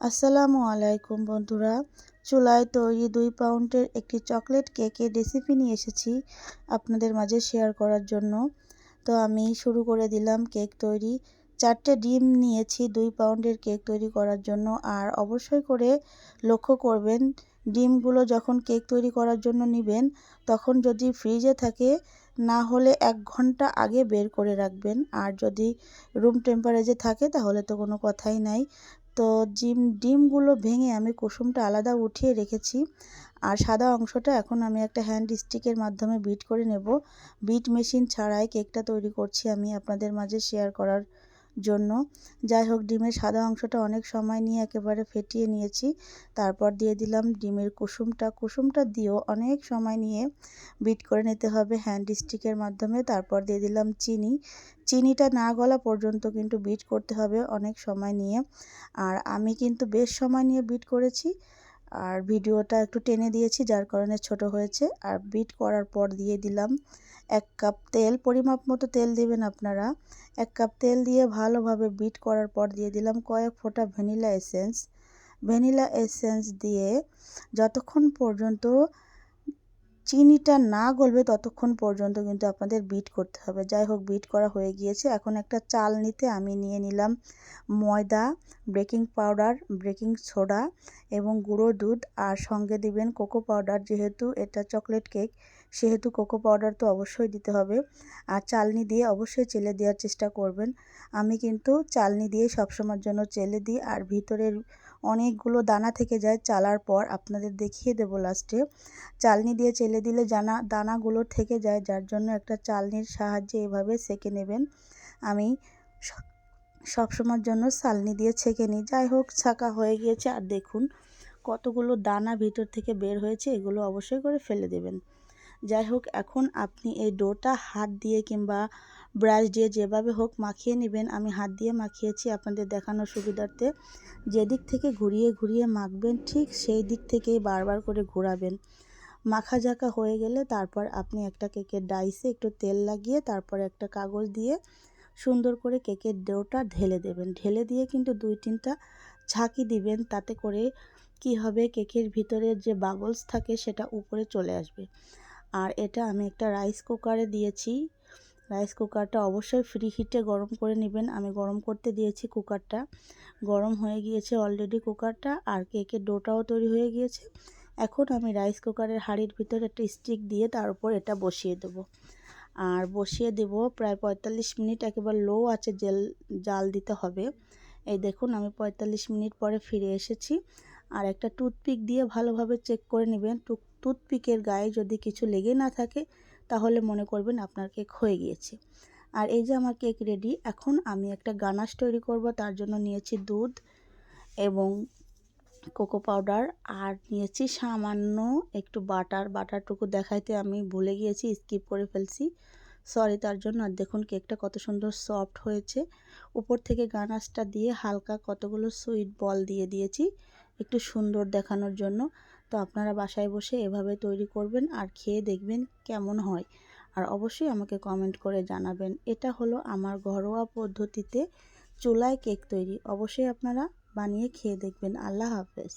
আসসালামু আলাইকুম বন্ধুরা। চুলায় তৈরি দুই পাউন্ডের একটি চকলেট কেকের রেসিপি নিয়ে এসেছি আপনাদের মাঝে শেয়ার করার জন্য। তো আমি শুরু করে দিলাম কেক তৈরি। চারটে ডিম নিয়েছি দুই পাউন্ডের কেক তৈরি করার জন্য। আর অবশ্যই করে লক্ষ্য করবেন, ডিমগুলো যখন কেক তৈরি করার জন্য নেবেন, তখন যদি ফ্রিজে থাকে, না হলে এক ঘণ্টা আগে বের করে রাখবেন। আর যদি রুম টেম্পারেচারে থাকে, তাহলে তো কোনো কথাই নাই। তো ডিম ডিমগুলো ভেঙে আমি কুসুমটা আলাদা উঠিয়ে রেখেছি। আর সাদা অংশটা এখন আমি একটা হ্যান্ড স্টিকের মাধ্যমে বিট করে নেব। বিট মেশিন ছাড়াই কেকটা তৈরি করছি আমি আপনাদের মাঝে শেয়ার করার জন্য। যাই হোক, ডিমের সাদা অংশটা অনেক সময় নিয়ে একেবারে ফেটিয়ে নিয়েছি। তারপর দিয়ে দিলাম ডিমের কুসুমটা। কুসুমটা দিয়েও অনেক সময় নিয়ে বিট করে নিতে হবে হ্যান্ড স্টিকের মাধ্যমে। তারপর দিয়ে দিলাম চিনি। চিনিটা না গলা পর্যন্ত কিন্তু বিট করতে হবে অনেক সময় নিয়ে। আর আমি কিন্তু বেশ সময় নিয়ে বিট করেছি। আর ভিডিওটা একটু টেনে দিয়েছি, যার কারণে ছোট হয়েছে। আর বিট করার পর দিয়ে দিলাম এক কাপ তেল, পরিমাপ মতো তেল দেবেন আপনারা। এক কাপ তেল দিয়ে ভালোভাবে বিট করার পর দিয়ে দিলাম কয়েক ফোঁটা ভ্যানিলা এসেন্স। ভ্যানিলা এসেন্স দিয়ে যতক্ষণ পর্যন্ত চিনিটা না গলবে ততক্ষণ পর্যন্ত কিন্তু আপনাদের বিট করতে হবে। যাই হোক বিট করা হয়ে গিয়েছে। এখন একটা চাল নিতে আমি নিয়ে নিলাম ময়দা বেকিং পাউডার বেকিং সোডা এবং গুঁড়ো দুধ। আর সঙ্গে দিবেন কোকো পাউডার যেহেতু এটা চকলেট কেক সেহেতু কোকো পাউডার তো অবশ্যই দিতে হবে। আর চালনি দিয়ে অবশ্যই চেলে দেওয়ার চেষ্টা করবেন। আমি কিন্তু চালনি দিয়ে সবসময়ের জন্য চেলে দিই। আর ভিতরের অনেকগুলো দানা থেকে যায় চালার পর আপনাদের দেখিয়ে দেবো লাস্টে চালনি দিয়ে চেলে দিলে জানা, দানাগুলো থেকে যায়, যার জন্য একটা চালনির সাহায্যে এভাবে সেকে নেবেন। আমি সবসময়ের জন্য চালনি দিয়ে ছেঁকে নিই। যাই হোক, ছাকা হয়ে গিয়েছে। আর দেখুন, কতগুলো দানা ভিতর থেকে বের হয়েছে, এগুলো অবশ্যই করে ফেলে দেবেন। যাই হোক, এখন আপনি এই ডোটা হাত দিয়ে কিংবা ব্রাশ দিয়ে যেভাবে হোক মাখিয়ে নেবেন। আমি হাত দিয়ে মাখিয়েছি আপনাদের দেখানোর সুবিধার্থে। যেদিক থেকে ঘুরিয়ে ঘুরিয়ে মাখবেন, ঠিক সেই দিক থেকেই বারবার করে ঘোরাবেন। মাখা ঝাঁকা হয়ে গেলে তারপর আপনি একটা কেকের ডাইসে একটু তেল লাগিয়ে তারপর একটা কাগজ দিয়ে সুন্দর করে কেকের ডোটা ঢেলে দেবেন। ঢেলে দিয়ে কিন্তু দুই তিনটা ঝাঁকি দিবেন, তাতে করে কি হবে, কেকের ভিতরে যে বাবলস থাকে সেটা উপরে চলে আসবে। আর এটা আমি একটা রাইস কুকারে দিয়েছি। রাইস কুকারটা অবশ্যই ফ্রি হিটে গরম করে নেবেন। আমি গরম করতে দিয়েছি কুকারটা গরম হয়ে গিয়েছে অলরেডি কুকারটা আর কেকের ডোটাও তৈরি হয়ে গিয়েছে। এখন আমি রাইস কুকারের হাঁড়ির ভিতরে একটা স্টিক দিয়ে তার উপর এটা বসিয়ে দেব। আর বসিয়ে দেব প্রায় পঁয়তাল্লিশ মিনিট, একেবারে লো আছে জেল, জাল দিতে হবে। এই দেখুন, আমি পঁয়তাল্লিশ মিনিট পরে ফিরে এসেছি। আর একটা টুথপিক দিয়ে ভালোভাবে চেক করে নেবেন। টুথপিকের গায়ে যদি কিছু লেগে না থাকে, তাহলে মনে করবেন আপনার কেক হয়ে গিয়েছে। আর এই যে আমার কেক রেডি এখন আমি একটা গানাশ তৈরি করব, তার জন্য নিয়েছি দুধ এবং কোকো পাউডার আর নিয়েছি সামান্য একটু বাটার বাটারটুকু দেখাইতে আমি ভুলে গিয়েছি স্কিপ করে ফেলছি। সরি তার জন্য। আর দেখুন কেকটা কত সুন্দর সফট হয়েছে। উপর থেকে গানাশটা দিয়ে হালকা কতগুলো সুইট বল দিয়ে দিয়েছি। একটু সুন্দর দেখানোর জন্য। তো আপনারা বাসায় বসে এভাবে তৈরি করবেন আর খেয়ে দেখবেন কেমন হয়। আর অবশ্যই আমাকে কমেন্ট করে জানাবেন। এটা হলো আমার ঘরোয়া পদ্ধতিতে চুলায় কেক তৈরি। অবশ্যই আপনারা বানিয়ে খেয়ে দেখবেন। আল্লাহ হাফেজ।